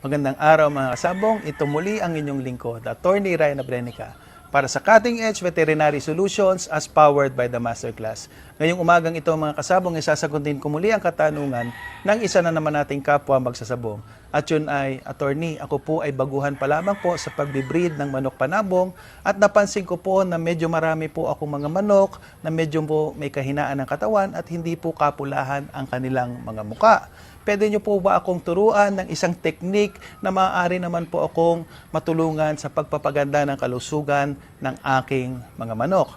Magandang araw mga kasabong. Ito muli ang inyong lingkod, Attorney Ryan Abrenica, para sa Cutting Edge Veterinary Solutions as powered by the Masterclass. Ngayong umagang ito mga kasabong, isasagutin ko muli ang katanungan ng isa na naman nating kapwa magsasabong. At yun ay, Attorney, ako po ay baguhan pa lamang po sa pagbibreed ng manok panabong at napansin ko po na medyo marami po akong mga manok na medyo po may kahinaan ng katawan at hindi po kapulahan ang kanilang mga muka. Pwede niyo po ba akong turuan ng isang teknik na maaari naman po akong matulungan sa pagpapaganda ng kalusugan ng aking mga manok?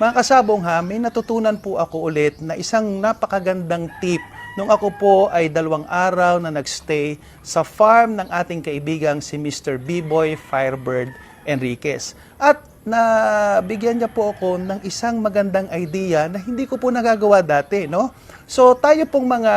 Mga kasabong ha, may natutunan po ako ulit na isang napakagandang tip nung ako po ay dalawang araw na nagstay sa farm ng ating kaibigang si Mr. B-Boy Firebird Enriquez. At nabigyan niya po ako ng isang magandang idea na hindi ko po nagagawa dati, no? So tayo pong mga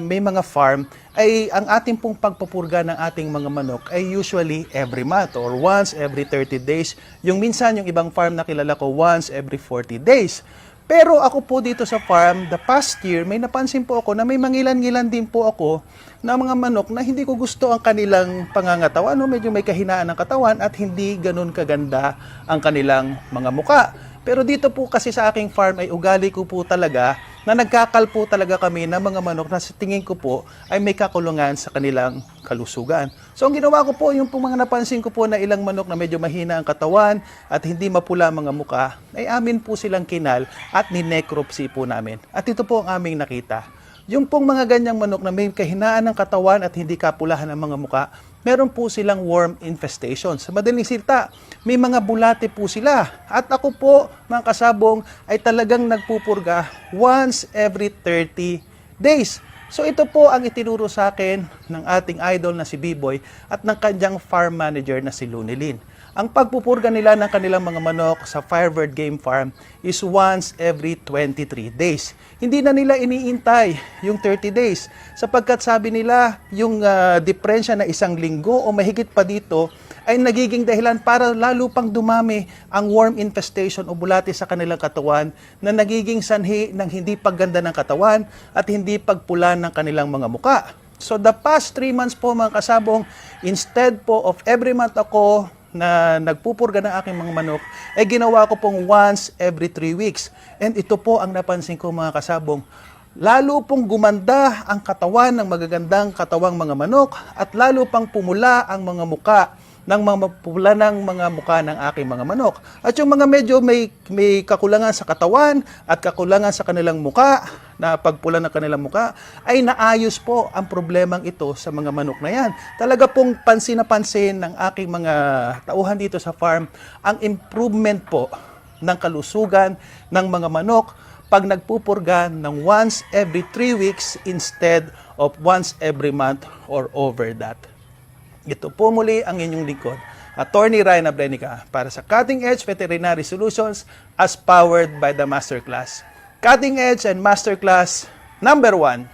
may mga farm ay ang ating pong pagpupurga ng ating mga manok ay usually every month or once every 30 days. Yung minsan yung ibang farm na kilala ko once every 40 days. Pero ako po dito sa farm, the past year, may napansin po ako na may mangilan-ngilan din po ako na mga manok na hindi ko gusto ang kanilang pangangatawan. No? Medyo may kahinaan ng katawan at hindi ganun kaganda ang kanilang mga muka. Pero dito po kasi sa aking farm ay ugali ko po talaga na nagkakal po talaga kami ng mga manok na sa tingin ko po ay may kakulungan sa kanilang kalusugan. So ang ginawa ko po, yung po mga napansin ko po na ilang manok na medyo mahina ang katawan at hindi mapula mga muka, ay amin po silang kinal at ninecropsy po namin. At ito po ang aming nakita. Yung pong mga ganyang manok na may kahinaan ng katawan at hindi kapulahan ang mga muka, meron po silang worm infestation. Sa madaling silta, may mga bulate po sila. At ako po, mga kasabong, ay talagang nagpupurga once every 30 days. So ito po ang itinuro sa akin ng ating idol na si B-Boy at ng kanyang farm manager na si Lunilin. Ang pagpupurga nila ng kanilang mga manok sa Firebird Game Farm is once every 23 days. Hindi na nila iniintay yung 30 days sapagkat sabi nila yung uh, diferensya na isang linggo o mahigit pa dito ay nagiging dahilan para lalo pang dumami ang worm infestation o bulate sa kanilang katawan na nagiging sanhi ng hindi pagganda ng katawan at hindi pagpula ng kanilang mga muka. So the past 3 months po mga kasabong, instead po of every month ako na nagpupurga ng aking mga manok, ay ginawa ko pong once every 3 weeks. And ito po ang napansin ko mga kasabong, lalo pong gumanda ang katawan ng magagandang katawang mga manok at lalo pang pumula ang mga muka ng mga pula ng mga muka ng aking mga manok. At yung mga medyo may, may kakulangan sa katawan at kakulangan sa kanilang muka, na pagpula ng kanilang muka, ay naayos po ang problemang ito sa mga manok na yan. Talaga pong pansin na pansin ng aking mga tauhan dito sa farm ang improvement po ng kalusugan ng mga manok pag nagpupurga ng once every 3 weeks instead of once every month or over that. Ito po muli ang inyong lingkod, Attorney Ryan Abrenica, para sa Cutting Edge Veterinary Solutions as powered by the Masterclass. Cutting Edge and Masterclass number one.